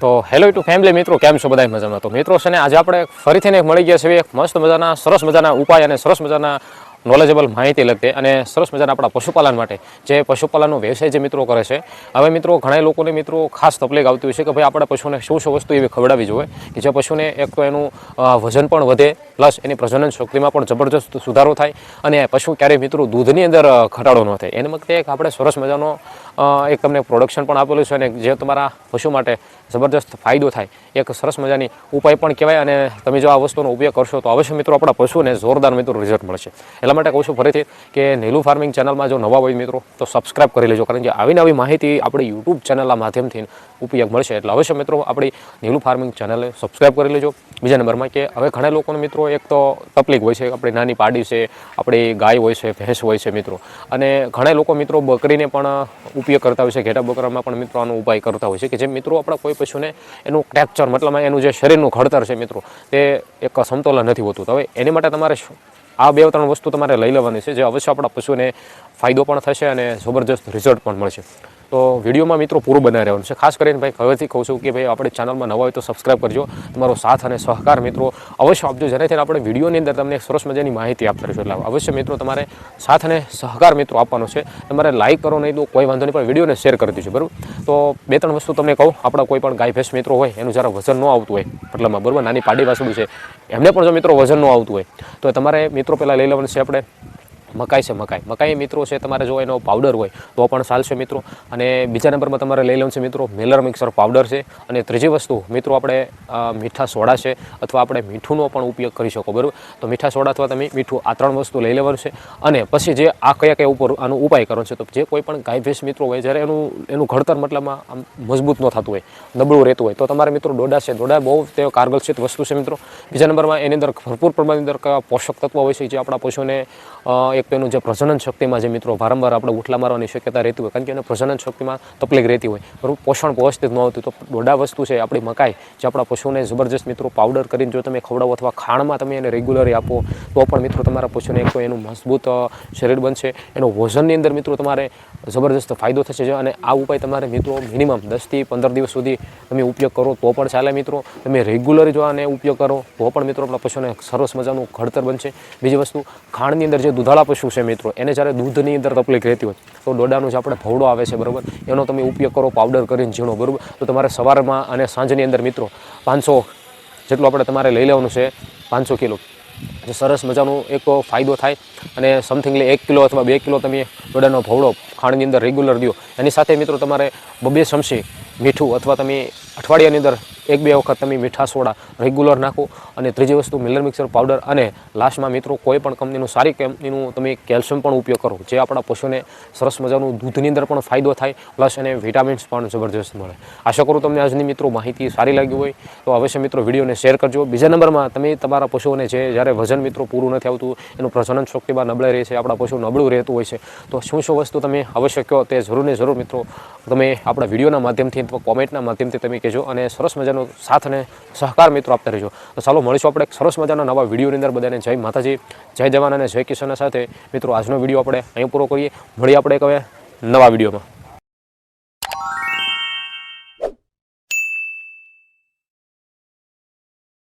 તો hello two family મિત્રો, કેમ છો બધા મજામાં? તો મિત્રો છે ને, આજે આપણે ફરીથી એક મળી ગયા છે, એક મસ્ત મજાના, સરસ મજાના ઉપાય અને સરસ મજાના નોલેજેબલ માહિતી લગતી અને સરસ મજાના આપણા પશુપાલન માટે. જે પશુપાલનનો વ્યવસાય જે મિત્રો કરે છે, હવે મિત્રો ઘણા લોકોને મિત્રો ખાસ તકલીફ આવતી હોય છે કે ભાઈ આપણે પશુને શું શું વસ્તુ એવી ખવડાવવી જોઈએ, કે જે પશુને એક તો એનું વજન પણ વધે, પ્લસ એની પ્રજનન શક્તિમાં પણ જબરજસ્ત સુધારો થાય અને પશુ ક્યારેય મિત્રો દૂધની અંદર ઘટાડો ન થાય. એને વખતે એક આપણે સરસ મજાનો એક તમને પ્રોડક્શન પણ આપેલું છે અને જે તમારા પશુ માટે જબરજસ્ત ફાયદો થાય, એક સરસ મજાની ઉપાય પણ કહેવાય અને તમે જો આ વસ્તુનો ઉપયોગ કરશો તો અવશ્ય મિત્રો આપણા પશુને જોરદાર મિત્રો રિઝલ્ટ મળશે. એટલા માટે કહું છું ફરીથી કે નીલું ફાર્મિંગ ચેનલમાં જો નવા હોય મિત્રો તો સબસ્ક્રાઇબ કરી લેજો, કારણ કે આવી નવી માહિતી આપણી યુટ્યુબ ચેનલના માધ્યમથી ઉપયોગ મળશે. એટલે અવશ્ય મિત્રો આપણી નીલું ફાર્મિંગ ચેનલને સબસ્ક્રાઇબ કરી લેજો. બીજા નંબરમાં કે હવે ઘણા લોકોને મિત્રો એક તો તકલીફ હોય છે, આપણી નાની પાડી છે, આપણી ગાય હોય છે, ભેંસ હોય છે મિત્રો. અને ઘણા લોકો મિત્રો બકરીને પણ ઉપયોગ કરતા હોય છે, ઘેટા બકરામાં પણ મિત્રો આનો ઉપાય કરતા હોય છે કે જે મિત્રો આપણા કોઈ પશુને એનું ટેક્ચર મતલબ એનું જે શરીરનું ખડતર છે મિત્રો, તે એક સમતોલન નથી હોતું. હવે એની માટે તમારે આ બે ત્રણ વસ્તુ તમારે લઈ લેવાની છે, જે અવશ્ય આપણા પશુને ફાયદો પણ થશે અને જબરજસ્ત રિઝલ્ટ પણ મળશે. તો વિડીયોમાં મિત્રો પૂરું બનાવી રહેવાનું છે. ખાસ કરીને ભાઈ હવેથી કહું છું કે ભાઈ આપણે ચેનલમાં નવા હોય તો સબસ્ક્રાઇબ કરજો. તમારો સાથ અને સહકાર મિત્રો અવશ્ય આપજો. જેનાથી આપણે વિડીયોની અંદર તમને સરસ મજાની માહિતી આપતા રહીશું. એટલે અવશ્ય મિત્રો તમારે સાથ અને સહકાર મિત્રો આપવાનો છે. તમારે લાઇક કરો નહીં તો કોઈ વાંધો નહીં, પણ વિડીયોને શેર કરી દેજો. બરાબર? તો બે ત્રણ વસ્તુ તમને કહું. આપણા કોઈ પણ ગાય, ભેંસ, મિત્રો હોય, એનું જરા વજન ન આવતું હોય મતલબમાં બરાબર? નાની પાડી વાસળું છે. એમને પણ જો મિત્રો વજન ન આવતું હોય, તો તમારે મિત્રો પહેલાં લઈ લેવાનું છે આપણે મકાઈ છે મકાઈ. મકાઈ મિત્રો છે તમારે જો એનો પાવડર હોય તો પણ ચાલશે મિત્રો. અને બીજા નંબરમાં તમારે લઈ લેવું છે મિત્રો મિલર મિક્સર પાવડર છે. અને ત્રીજી વસ્તુ, મિત્રો આપણે મીઠા સોડા છે અથવા આપણે મીઠુંનો પણ ઉપયોગ કરી શકો, બરાબર? તો મીઠા સોડા અથવા તમે મીઠું આ ત્રણ વસ્તુ લઈ લેવાનું છે. અને પછી જે આ કયા કયા ઉપર આનો ઉપાય કરવાનો છે, તો જે કોઈ પણ ગાય ભેંસ મિત્રો હોય જ્યારે એનું એનું ઘડતર મતલબમાં આમ મજબૂત ન થતું હોય, નબળું રહેતું હોય, તો તમારે મિત્રો ડોડા છે. ડોડા બહુ તે કારગલસિત વસ્તુ છે મિત્રો. બીજા નંબરમાં એની અંદર ભરપૂર પ્રમાણની અંદર પોષક તત્વો હોય છે જે આપણા પશુને એક તો એનું જે પ્રજનન શક્તિમાં જે મિત્રો વારંવાર આપણે ઉઠલા મારવાની શક્યતા રહેતી હોય, કારણ કે એને પ્રજનન શક્તિમાં તકલીફ રહેતી હોય. બરાબર પોષણ વ્યવસ્થિત ન હોતું તો ડોડા વસ્તુ છે આપણી મકાઈ, જે આપણા પશુને જબરજસ્ત મિત્રો પાવડર કરીને જો તમે ખવડાવો અથવા ખાણમાં તમે એને રેગ્યુલરી આપો, તો પણ મિત્રો તમારા પશુને એક તો એનું મજબૂત શરીર બનશે, એનો વજનની અંદર મિત્રો તમારે જબરજસ્ત ફાયદો થશે અને આ ઉપાય તમારે મિત્રો મિનિમમ દસથી પંદર દિવસ સુધી તમે ઉપયોગ કરો તો પણ ચાલે મિત્રો. તમે રેગ્યુલર જો આને ઉપયોગ કરો તો પણ મિત્રો આપણા પશુને સરસ મજાનું ઘડતર બનશે. બીજી વસ્તુ, ખાણની અંદર જે દૂધાળા પશુ છે મિત્રો? એને જ્યારે દૂધની અંદર તકલીફ રહેતી હોય, તો ડોડાનો જે આપણે ભવડો આવે છે, બરાબર? એનો તમે ઉપયોગ કરો પાવડર કરીને ઝીણો, બરાબર? તો તમારે સવારમાં અને સાંજની અંદર મિત્રો, પાંચસો જેટલું આપણે તમારે લઈ લેવાનું છે, પાંચસો કિલો. જે સરસ મજાનો એક ફાયદો થાય અને સમથિંગલી એક કિલો અથવા બે કિલો તમે ડોડાનો ભવડો ખાંડની અંદર રેગ્યુલર દો એની સાથે મિત્રો તમારે બબે ચમચી મીઠું અથવા તમે અઠવાડિયાની અંદર એક બે વખત તમે મીઠા સોડા રેગ્યુલર નાખો અને ત્રીજી વસ્તુ મિલર મિક્સર પાવડર અને લાસ્ટમાં મિત્રો કોઈ પણ કંપનીનું સારી કંપનીનું તમે કેલ્શિયમ પણ ઉપયોગ કરો. જે આપણા પશુને સરસ મજાનું દૂધની અંદર પણ ફાયદો થાય પ્લસ એને વિટામિન્સ પણ જબરજસ્ત મળે. આશા કરું તમને આજની મિત્રો માહિતી સારી લાગી હોય તો અવશ્ય મિત્રો વિડીયોને શેર કરજો. બીજા નંબરમાં તમે તમારા પશુઓને જે જ્યારે વજન મિત્રો પૂરું નથી આવતું, એનું પ્રજનન શક્તિમાં નબળાઈ રહે છે, આપણા પશુ નબળું રહેતું હોય છે, તો શું શું વસ્તુ તમે અવશ્ય કહો તે જરૂર ને જરૂર મિત્રો તમે આપણા વિડીયોના માધ્યમથી અથવા કોમેન્ટના માધ્યમથી તમે કહેજો અને સરસ મજાનો સાથ અને સહકાર મિત્રો આપતા રહેજો. તો ચાલો મળીશું આપણે એક સરસ મજાના નવા વિડીયોની અંદર બધાને. જય માતાજી, જય જવાન અને જય કિશનના સાથે. મિત્રો, આજનો વીડિયો આપણે અહીં પૂરો કરીએ. મળીએ આપણે એક હવે નવા વિડીયોમાં.